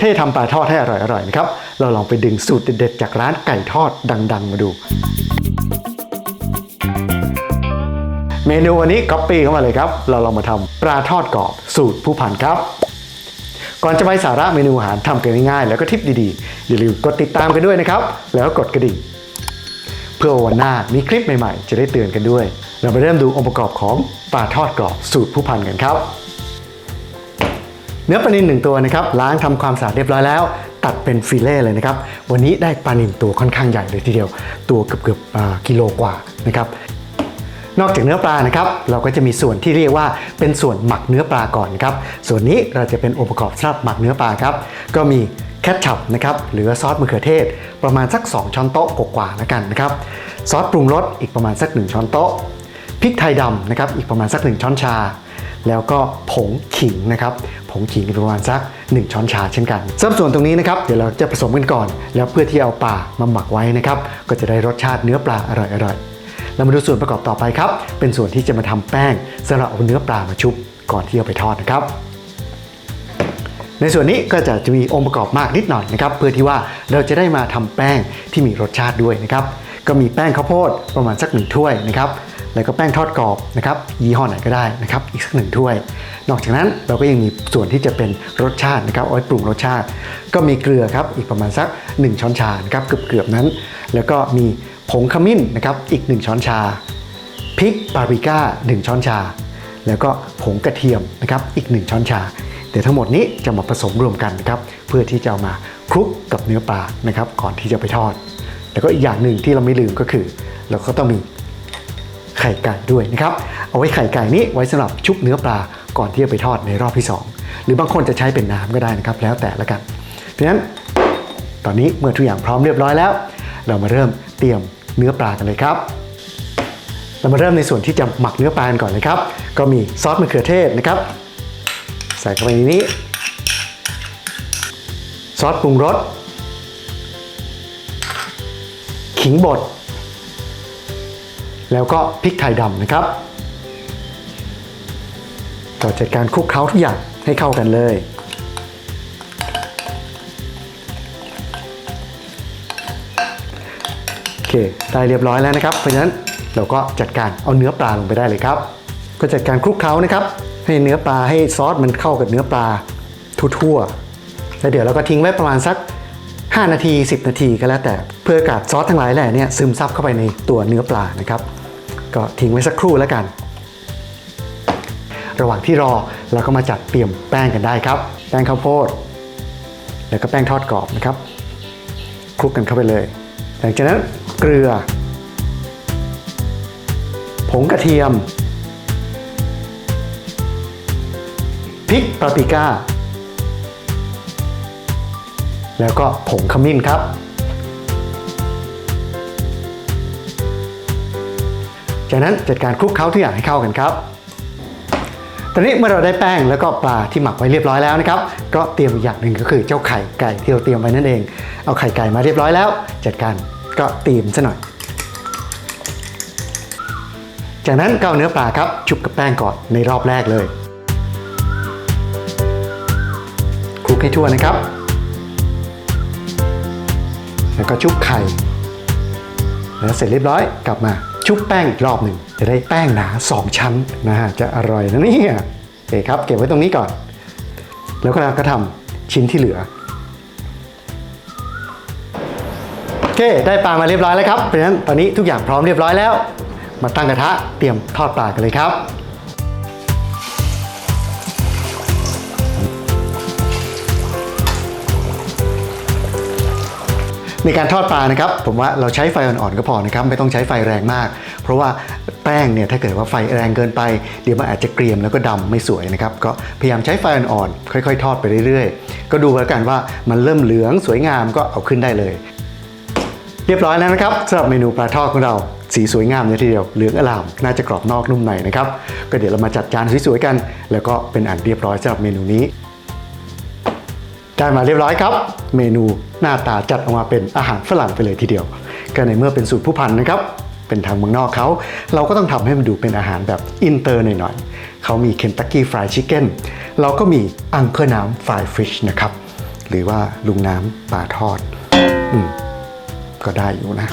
ถ้าจะทำปลาทอดให้อร่อยๆนะครับ เราลองไปดึงสูตรเด็ดๆจากร้านไก่ทอดดัง ๆ มาดู เมนูวันนี้ก๊อปปี้เข้ามาเลยครับ เราลองมาทำปลาทอดกรอบสูตรผู้พันครับ ก่อนจะไปสาระเมนูอาหารทำกันง่ายๆ แล้วก็ทิปดีๆ อย่าลืมกดติดตามกันด้วยนะครับ แล้วกดกระดิ่ง เพื่อวันหน้ามีคลิปใหม่ๆ จะได้เตือนกันด้วย เราไปเริ่มดูองค์ประกอบของปลาทอดกรอบสูตรผู้พันกันครับ เนื้อปลานิลหนึ่งตัวนะครับล้างทำความสะอาดเรียบร้อยแล้ว ตัดเป็นฟิเล่เลยนะครับ วันนี้ได้ปลานิลตัวค่อนข้างใหญ่เลยทีเดียว ตัวเกือบๆอ่ากิโลกว่านะครับนอกจากเนื้อปลานะครับเราก็จะมีส่วนที่เรียกว่าเป็นส่วนหมักเนื้อปลาก่อนนครับส่วนนี้เราจะเป็นองค์ประกอบสำหรับหมักเนื้อปลาครับก็มีแคทชัพนะครับหรือว่าซอสมะเขือเทศ ประมาณสัก 2 ช้อนโต๊ะกว่าๆแล้วกันนะครับซอสปรุงรสอีกประมาณสัก 1 ช้อนโต๊ะพริกไทยดำนะครับอีกประมาณสัก 1 ช้อนชา แล้วก็ผงขิงนะครับ ผงขิงประมาณสัก 1 ช้อนชาเช่นกันสำหรับส่วนตรงนี้นะครับ เดี๋ยวเราจะผสมกันก่อน แล้วเพื่อที่เอาปลามาหมักไว้นะครับ ก็จะได้รสชาติเนื้อปลาอร่อยๆเรามาดูส่วนประกอบต่อไปครับ เป็นส่วนที่จะมาทำแป้งสำหรับเอาเนื้อปลามาชุบก่อนที่เอาไปทอดนะครับในส่วนนี้ก็จะจะมีองค์ประกอบมากนิดหน่อยนะครับ เพื่อที่ว่าเราจะได้มาทำแป้งที่มีรสชาติด้วยนะครับ ก็มีแป้งข้าวโพดประมาณสักหนึ่งถ้วยนะครับ แล้วก็แป้งทอดกรอบนะครับยี่ห้อไหนก็ได้นะครับอีกสักหนึ่งถ้วย นอกจากนั้นเราก็ยังมีส่วนที่จะเป็นรสชาตินะครับเอาไว้ปรุงรสชาติ ก็มีเกลือครับอีกประมาณสัก 1 ช้อนชานะครับเกือบๆนั้น แล้วก็มีผงขมิ้นนะครับอีก 1 ช้อนชาพริกปาปริก้า 1 ช้อนชา แล้วก็ผงกระเทียมนะครับอีก 1 ช้อนชาเดี๋ยวทั้งหมดนี้จะมาผสมรวมกันนะครับเพื่อที่จะเอามาคลุกกับเนื้อปลานะครับก่อนที่จะไปทอด แล้วก็อีกอย่างหนึ่งที่เราไม่ลืมก็คือ เราก็ต้องมี ไข่ไก่ด้วยนะครับ เอาไว้ไข่ไก่นี้ไว้สำหรับชุบเนื้อปลาก่อนที่จะไปทอดในรอบที่ 2 หรือบางคนจะใช้เป็นน้ำก็ได้นะครับ แล้วแต่ละกันเพราะฉะนั้นตอนนี้เมื่อทุกอย่างพร้อมเรียบร้อยแล้ว เรามาเริ่มเตรียมเนื้อปลากันเลยครับ เรามาเริ่มในส่วนที่จะหมักเนื้อปลากันก่อนเลยครับ ก็มีซอสมะเขือเทศนะครับ ใส่เข้าไปในนี้ ซอสปรุงรสขิงบด แล้วก็พริกไทยดำนะครับต่อจากการคลุกเคล้าทุกอย่างให้เข้ากันเลย โอเค ได้เรียบร้อยแล้วนะครับ เพราะฉะนั้นเราก็จัดการเอาเนื้อปลาลงไปได้เลยครับ ก็จัดการคลุกเคล้านะครับ ให้เนื้อปลาให้ซอสมันเข้ากับเนื้อปลาทั่วๆแล้วเดี๋ยวเราก็ทิ้งไว้ประมาณสัก 5 นาที 10 นาทีก็แล้วแต่เพื่ออากาศซอสทั้งหลายแหล่เนี่ยซึมซับเข้าไปในตัวเนื้อปลานะครับ ก็ทิ้งไว้สักครู่แล้วกัน ระหว่างที่รอเราก็มาจัดเตรียมแป้งกันได้ครับ แป้งข้าวโพด แล้วก็แป้งทอดกรอบนะครับคลุกกันเข้าไปเลย หลังจากนั้นเกลือ ผงกระเทียม พริกปาปริก้า แล้วก็ผงขมิ้นครับ จากนั้นจัดการคลุกเคล้าทุกอย่างให้เข้ากันครับ ตอนนี้เมื่อเราได้แป้งแล้วก็ปลาที่หมักไว้เรียบร้อยแล้วนะครับ ก็เตรียมอีกอย่างหนึ่งก็คือเจ้าไข่ไก่ที่เราเตรียมไว้นั่นเอง เอาไข่ไก่มาเรียบร้อยแล้ว จัดการก็ตีมซะหน่อย จากนั้นก็เอาเนื้อปลาครับชุบกับแป้งก่อนในรอบแรกเลยคลุกให้ทั่วนะครับ แล้วก็ชุบไข่ แล้วเสร็จเรียบร้อยกลับมา ชุบแป้งอีกรอบหนึ่งจะได้แป้งหนา 2 ชั้นนะฮะจะอร่อยนะเนี่ยโอเคครับเก็บไว้ตรงนี้ก่อน แล้วก็เราก็ทำชิ้นที่เหลือโอเคได้ปลามาเรียบร้อยแล้วครับเพราะฉะนั้นตอนนี้ทุกอย่างพร้อมเรียบร้อยแล้ว มาตั้งกระทะเตรียมทอดปลากันเลยครับ ในการทอดปลานะครับผมว่าเราใช้ไฟอ่อนๆก็พอนะครับไม่ต้องใช้ไฟแรงมาก เพราะว่าแป้งเนี่ยถ้าเกิดว่าไฟแรงเกินไป เดี๋ยวมันอาจจะเกรียมแล้วก็ดำไม่สวยนะครับก็พยายามใช้ไฟอ่อนๆค่อย ๆ ทอดไปเรื่อยๆ ก็ดูแล้วกันว่ามันเริ่มเหลืองสวยงามก็เอาขึ้นได้เลย เรียบร้อยแล้วนะครับสำหรับเมนูปลาทอดของเราสีสวยงามเลยทีเดียวเหลืองอลามน่าจะกรอบนอกนุ่มในนะครับก็เดี๋ยวเรามาจัดจานสวยๆกัน แล้วก็เป็นอันเรียบร้อยสำหรับเมนูนี้ ได้มาเรียบร้อยครับ เมนูหน้าตาจัดออกมาเป็นอาหารฝรั่งไปเลยทีเดียว ก็ในเมื่อเป็นสูตรผู้พันนะครับ เป็นทางเมืองนอกเขา เราก็ต้องทำให้มันดูเป็นอาหารแบบอินเตอร์หน่อยๆเขามีเคนตักกี้ฟรายชิคเก้นเราก็มีอังเคอร์น้ำฟรายฟิชนะครับ หรือว่าลุงน้ำปลาทอด อืม ก็ได้อยู่นะ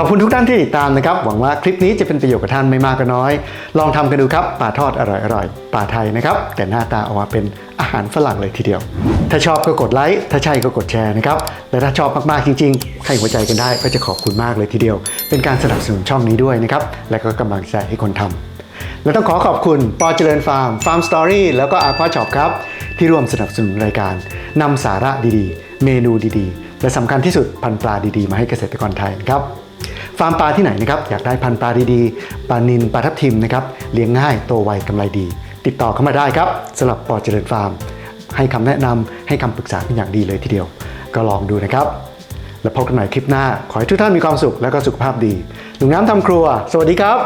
ขอบคุณทุกท่านที่ติดตามนะครับ หวังว่าคลิปนี้จะเป็นประโยชน์กับท่านไม่มากก็น้อย ลองทำกันดูครับปลาทอดอร่อยๆปลาไทยนะครับ แต่หน้าตาออกมาเป็นอาหารฝรั่งเลยทีเดียว ถ้าชอบก็กดไลค์ถ้าใช่ก็กดแชร์นะครับ และถ้าชอบมากๆจริงๆให้หัวใจกันได้ก็จะขอบคุณมากเลยทีเดียว เป็นการสนับสนุนช่องนี้ด้วยนะครับและก็กำลังใจให้คนทำและต้องขอขอบคุณปอเจริญฟาร์ม ฟาร์มสตอรี่แล้วก็อาควาช็อปครับ ที่ร่วมสนับสนุนรายการนำสาระดีๆ เมนูดีๆ และสำคัญที่สุดพันปลาดีๆ มาให้เกษตรกรไทยครับ ฟาร์มปลาที่ไหนนะครับอยากได้พันธุ์ปลาดีๆปลานินปลาทับทิมนะครับเลี้ยงง่ายโตไวกำไรดี ติดต่อเข้ามาได้ครับสำหรับปอเจริญฟาร์ม ให้คำแนะนำให้คำปรึกษาเป็นอย่างดีเลยทีเดียว ก็ลองดูนะครับ แล้วพบกันใหม่คลิปหน้า ขอให้ทุกท่านมีความสุขและก็สุขภาพดีลุงน้ำทำครัว สวัสดีครับ